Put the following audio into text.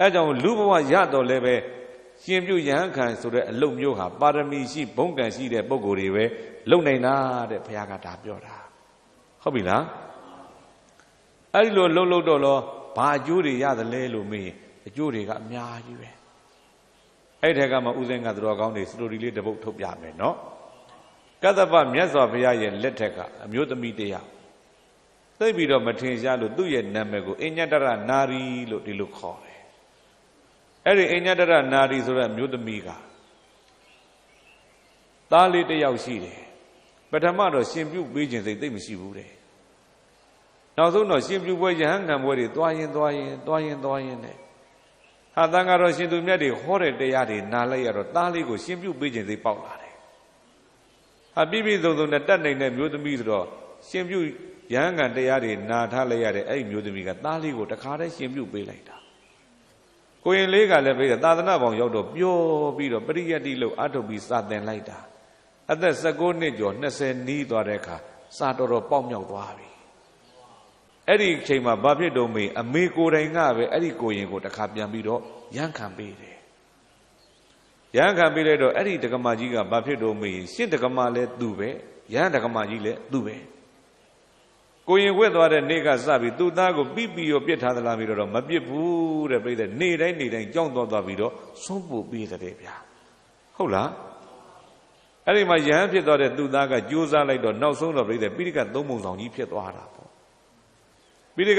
အဲကြောင့်လူဘဝရတော့လည်းပဲရှင်ပြုယဟန်ခံဆိုတဲ့အလုပ်မျိုးဟာပါရမီရှိဘုံကံရှိတဲ့ပုံကိုယ်တွေပဲလုံနိုင်တာတဲ့ဘုရားကဒါပြောတာဟုတ်ပြီလားအဲ့ဒီလိုလှုပ်လှုပ်တော့လောဘာအကျိုးတွေရသလဲလို့မေးရင်အကျိုးတွေကအများကြီးပဲအဲ့ထက်ကမှဥစဉ်ကသူတော်ကောင်းတွေစတိုရီလေးတစ်ပုဒ်ထုတ်ပြမယ်နော်ကတ္တပမြတ်စွာဘုရားရဲ့လက်ထက်ကအမျိုးသမီးတရားသိပြီးတော့မထင်ရှားလို့သူ့ရဲ့နာမည်ကိုအညတရနာရီလို့ဒီလိုခေါ်တယ် အဲ့ဒီအညတရနာရီဆိုတဲ့အမျိုးသမီးကသားလေးတစ်ယောက်ရှိတယ်ပထမတော့ရှင်ပြုတ်ပေးခြင်းစိတ်သိမ့်မရှိဘူးတဲ့နောက်ဆုံးတော့ရှင်ပြုတ်ပွဲယဟန်ခံပွဲတွေသွားရင်သွားရင်သွားရင်သွားရင်နဲ့ဟာတန်ဃာတော်ရှင်သူမြတ်တွေဟောတဲ့တရားတွေနားလိုက်ရတော့သားလေးကိုရှင်ပြုတ်ပေးခြင်းစိတ်ပေါက်လာတယ်ဟာပြည့်ပြည့်စုံစုံနဲ့တတ်နိုင်တဲ့မျိုးသမီးဆိုတော့ရှင်ပြုတ်ယဟန်ခံတရားတွေနာထားလိုက်ရတဲ့အဲ့ဒီမျိုးသမီးကသားလေးကိုတခါတည်းရှင်ပြုတ်ပေးလိုက်တာ ကိုရင်လေးကလည်းပြီးတော့သာသနာပေါင်းရောက်တော့ပျော်ပြီးတော့ပရိယတ်တိလို့အထုတ်ပြီးစာသင်လိုက်တာအသက်16နှစ်ကျော်20နီးသွားတဲ့အခါစာတော်တော်ပေါက်မြောက်သွားပြီအဲ့ဒီအချိန်မှာဘာဖြစ်တော့မေးအမေကိုယ်တိုင်ကပဲအဲ့ဒီကိုရင်ကိုတခါပြန်ပြီးတော့ရန်ခံပေးတယ်ရန်ခံပေးလိုက်တော့အဲ့ဒီဒကမာကြီးကဘာဖြစ်တော့မေးရှင့်ဒကမာလည်းသူ့ပဲရန်ဒကမာကြီးလည်းသူ့ပဲ ကိုရင်ဝက်သွားတဲ့နေ့ကစပြီးသူ့သားကိုပြီးပြီးရောပြစ်ထားသလားပြီးတော့မပြစ်ဘူးတဲ့ပြိတ္တနေတိုင်းနေတိုင်းကြောင်းသွားသွားပြီးတော့ဆုံးပူပေးတယ်ဗျာဟုတ်လားအဲ့ဒီမှာယဟန်ဖြစ်သွားတဲ့သူ့သားကကြိုးစားလိုက်တော့နောက်ဆုံးတော့ပြိတ္တပိဋကသုံးပုံဆောင်ကြီးဖြစ်သွားတာပေါ့ပိဋက